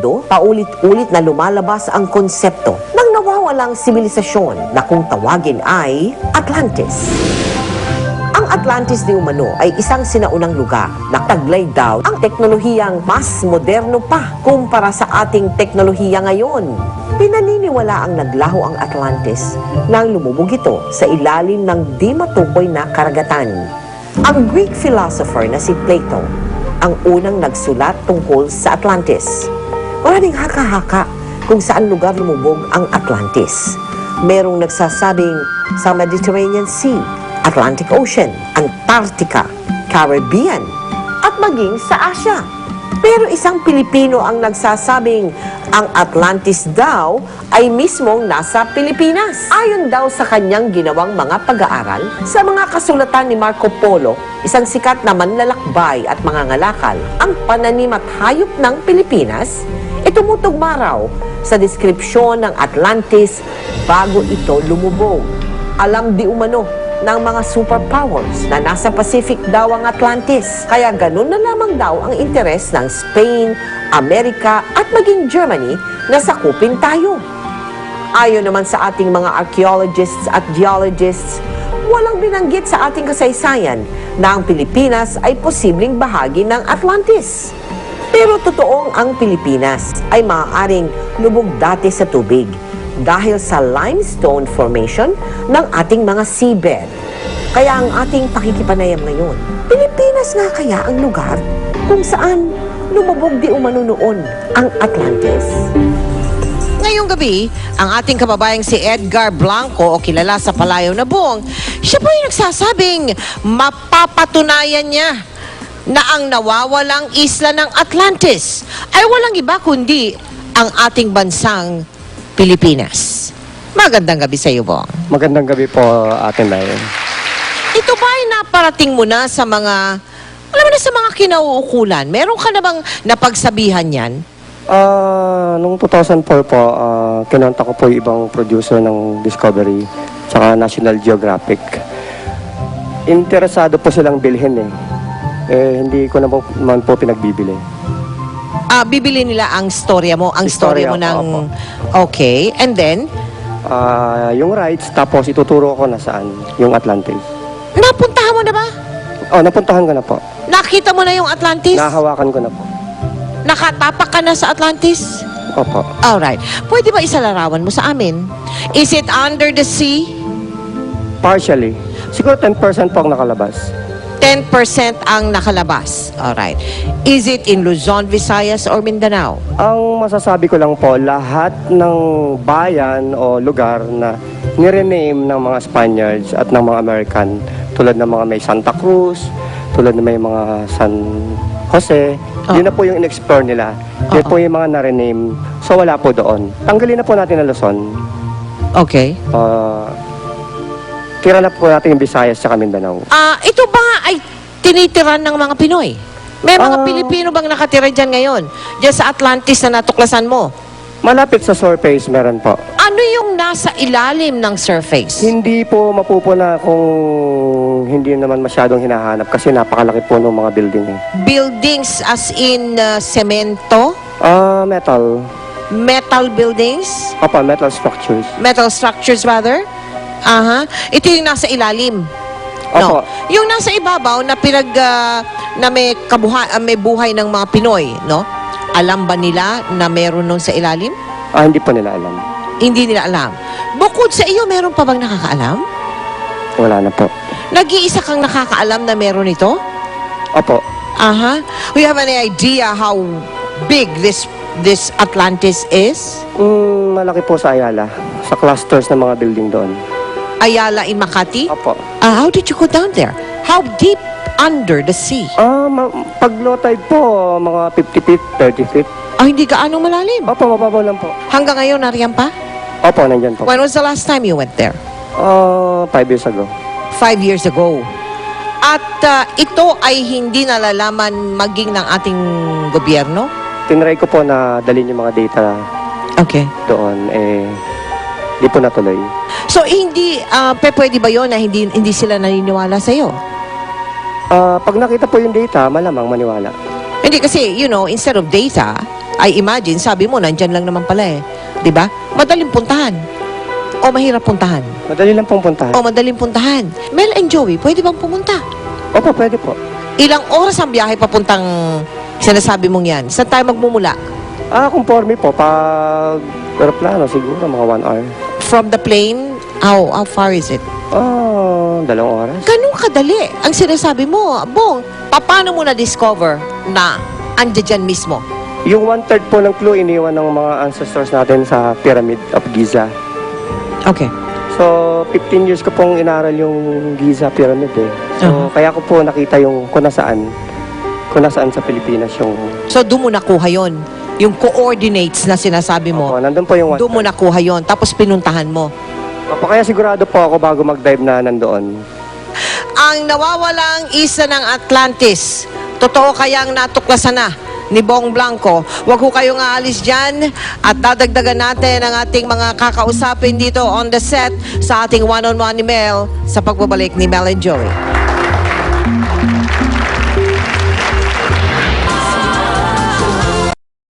Do, paulit-ulit na lumalabas ang konsepto ng nawawalang sibilisasyon na kung tawagin ay Atlantis. Ang Atlantis di umano ay isang sinaunang lugar na taglay daw ang teknolohiyang mas moderno pa kumpara sa ating teknolohiya ngayon. Pinaniniwala ang naglaho ang Atlantis nang lumubog ito sa ilalim ng di matukoy na karagatan. Ang Greek philosopher na si Plato ang unang nagsulat tungkol sa Atlantis. Maraming haka-haka kung saan lugar lumubog ang Atlantis. Merong nagsasabing sa Mediterranean Sea, Atlantic Ocean, Antarctica, Caribbean, at maging sa Asia. Pero isang Pilipino ang nagsasabing ang Atlantis daw ay mismong nasa Pilipinas. Ayon daw sa kanyang ginawang mga pag-aaral, sa mga kasulatan ni Marco Polo, isang sikat na manlalakbay at mangangalakal, ang pananim at hayop ng Pilipinas, itumutugma raw sa deskripsyon ng Atlantis bago ito lumubog. Alam di umano ng mga superpowers na nasa Pacific daw ang Atlantis. Kaya ganun na lamang daw ang interes ng Spain, Amerika at maging Germany na sakupin tayo. Ayon naman sa ating mga archaeologists at geologists, walang binanggit sa ating kasaysayan na ang Pilipinas ay posibleng bahagi ng Atlantis. Pero totoong ang Pilipinas ay maaaring lubog dati sa tubig dahil sa limestone formation ng ating mga seabed. Kaya ang ating pakikipanayam ngayon, Pilipinas nga kaya ang lugar kung saan lumubog di umano noon ang Atlantis. Ngayong gabi, ang ating kababayang si Edgar Blanco o kilala sa Palayaw na Buong, siya po yung nagsasabing mapapatunayan niya na ang nawawalang isla ng Atlantis ay walang iba kundi ang ating bansang Pilipinas. Magandang gabi sa iyo, Bong. Magandang gabi po, Ate Mel. Ito ba ay naparating mo na sa mga, alam mo na sa mga kinauukulan? Meron ka na bang napagsabihan yan? Ah, nung 2004 po, ah, kinontak ko po yung ibang producer ng Discovery tsaka National Geographic. Interesado po silang bilhin eh. Eh, hindi ko na po, naman po pinagbibili. Ah, bibili nila ang storya mo, ang storya Istorya mo ng... ko, Okay, and then, Ah, yung rights, tapos ituturo ko na saan, yung Atlantis. napuntahan mo na ba? Oh, napuntahan ko na po. Nakita mo na yung Atlantis? Nahawakan ko na po. Nakatapak ka na sa Atlantis? Opo. Alright. Pwede ba isalarawan mo sa amin? Is it under the sea? Partially. Siguro 10% po ang nakalabas. 10% ang nakalabas. Alright. Is it in Luzon, Visayas, or Mindanao? Ang masasabi ko lang po, lahat ng bayan o lugar na nirename ng mga Spaniards at ng mga American, tulad ng mga may Santa Cruz, tulad ng may mga San Jose, Oo. yun na po yung in-explore nila. Yun Oo. po yung mga na-rename. So wala po doon. Tanggalin na po natin ang Luzon. Okay. Uh, tira na po natin yung Visayas sa Mindanao. Ah, ito tinitiran ng mga Pinoy? May mga Ah. Pilipino bang nakatira dyan ngayon? Diyan sa Atlantis na natuklasan mo? Malapit sa surface meron po. Ano yung nasa ilalim ng surface? Hindi po mapupuna kung hindi naman masyadong hinahanap kasi napakalaki po ng mga building eh. Buildings as in uh, semento? Ah, metal. Metal buildings? Opa, metal structures. Metal structures rather? Aha. Ito yung nasa ilalim. No. Opo. Yung nasa ibabaw na pinag ah, na may kabuhay may buhay ng mga Pinoy, no? Alam ba nila na meron nun sa ilalim? Ah, hindi po nila alam. Hindi nila alam. Bukod sa iyo, meron pa bang nakakaalam? Wala na po. Nag-iisa kang nakakaalam na meron ito? Opo. Aha. We have any idea how big this this Atlantis is? Mm, malaki po sa Ayala. Sa clusters ng mga building doon. Ayala in Makati? Opo. Ah, how did you go down there? How deep under the sea? Ah, ma- pag low tide po, mga 50 feet, 30 feet. Ah, hindi gaano malalim. Opo, mababaw lang po. Hanggang ngayon, nariyan pa? Opo, nandyan po. When was the last time you went there? Ah, five years ago. Five years ago. At ah, ito ay hindi nalalaman maging ng ating gobyerno? Tinry ko po na dalhin yung mga data Okay. doon. Eh, di po natuloy. So, hindi, ah, pe, pwede ba yun na hindi, hindi sila naniniwala sa'yo? Ah, pag nakita po yung data, malamang maniwala. Hindi kasi, you know, instead of data, I imagine, sabi mo, nandyan lang naman pala eh. 'Di ba? Madaling puntahan. O mahirap puntahan. Madali lang pong puntahan. O madaling puntahan. Mel and Joey, pwede bang pumunta? Opo, pwede po. Ilang oras ang biyahe papuntang sinasabi mong yan? Saan tayo magmumula? Ah, conforme po. Pag aeroplano, siguro mga one hour. From the plane, how, how far is it? Ah, dalawang oras. Ganun kadali ang sinasabi mo. Bong, paano mo na-discover na andyan dyan mismo? Yung one-third po ng clue iniwan ng mga ancestors natin sa Pyramid of Giza. Okay. So, 15 years ko pong inaral yung Giza Pyramid eh. So, Uh-huh. kaya ko po nakita yung kung nasaan, kung nasaan sa Pilipinas yung... So, doon mo nakuha yon Yung coordinates na sinasabi mo, Opo, nandun po yung doon mo nakuha yon Tapos pinuntahan mo. Opo, kaya sigurado po ako bago mag-dive na nandoon. Ang nawawalang isa ng Atlantis. Totoo kayang natuklasan na ni Bong Blanco. Huwag ko kayong aalis dyan at dadagdagan natin ang ating mga kakausapin dito on the set sa ating one-on-one ni Mel sa pagbabalik ni Mel and Joey.